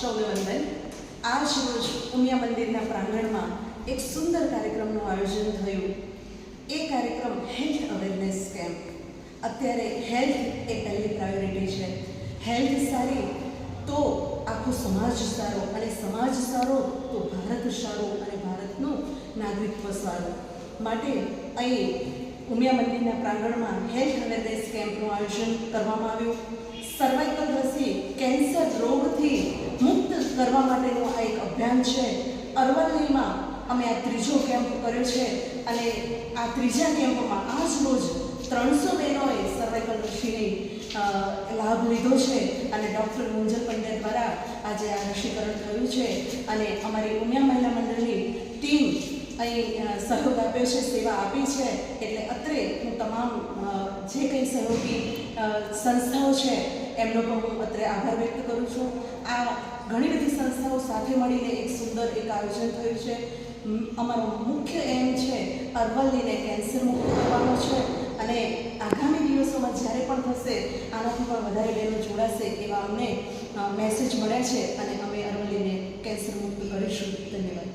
સૌને વંદન આજ રોજ ઉમિયા મંદિરના પ્રાંગણમાં એક સુંદર કાર્યક્રમનું આયોજન થયું. એ કાર્યક્રમ હેલ્થ અવેરનેસ કેમ્પ. અત્યારે હેલ્થ એ પહેલી પ્રાયોરિટી છે. હેલ્થ સારી તો આખો સમાજ સારો અને સમાજ સારો તો ભારત સારો અને ભારતનું નાગરિકત્વ સારું. માટે અહીં ઉમિયા મંદિરના પ્રાંગણમાં હેલ્થ અવેરનેસ કેમ્પનું આયોજન કરવામાં આવ્યું. સર્વાઇકલ રસી કેન્સર રોગથી મુક્ત કરવા માટેનું આ એક અભિયાન છે. અરવલ્લીમાં અમે આ ત્રીજો કેમ્પ કર્યો છે અને આ ત્રીજા કેમ્પમાં આજ રોજ ત્રણસો બહેનોએ સર્વાઇકલ રસીની લાભ લીધો છે અને ડૉક્ટર મુંજલ પંડ્યા દ્વારા આજે આ રસીકરણ થયું છે. અને અમારી ઉમિયા મહિલા મંડળની અહીં સહયોગ આપ્યો છે, સેવા આપી છે, એટલે અત્રે હું તમામ જે કંઈ સહયોગી સંસ્થાઓ છે, એમનો પણ હું અત્રે આભાર વ્યક્ત કરું છું. આ ઘણી બધી સંસ્થાઓ સાથે મળીને એક સુંદર એક આયોજન થયું છે. અમારો મુખ્ય એમ છે, અરવલ્લીને કેન્સર મુક્ત કરવાનો છે. અને આગામી દિવસોમાં જ્યારે પણ થશે, આનાથી પણ વધારે બહેનો જોડાશે એવા અમને મેસેજ મળ્યા છે. અને અમે અરવલ્લીને કેન્સર મુક્ત કરીશું. ધન્યવાદ.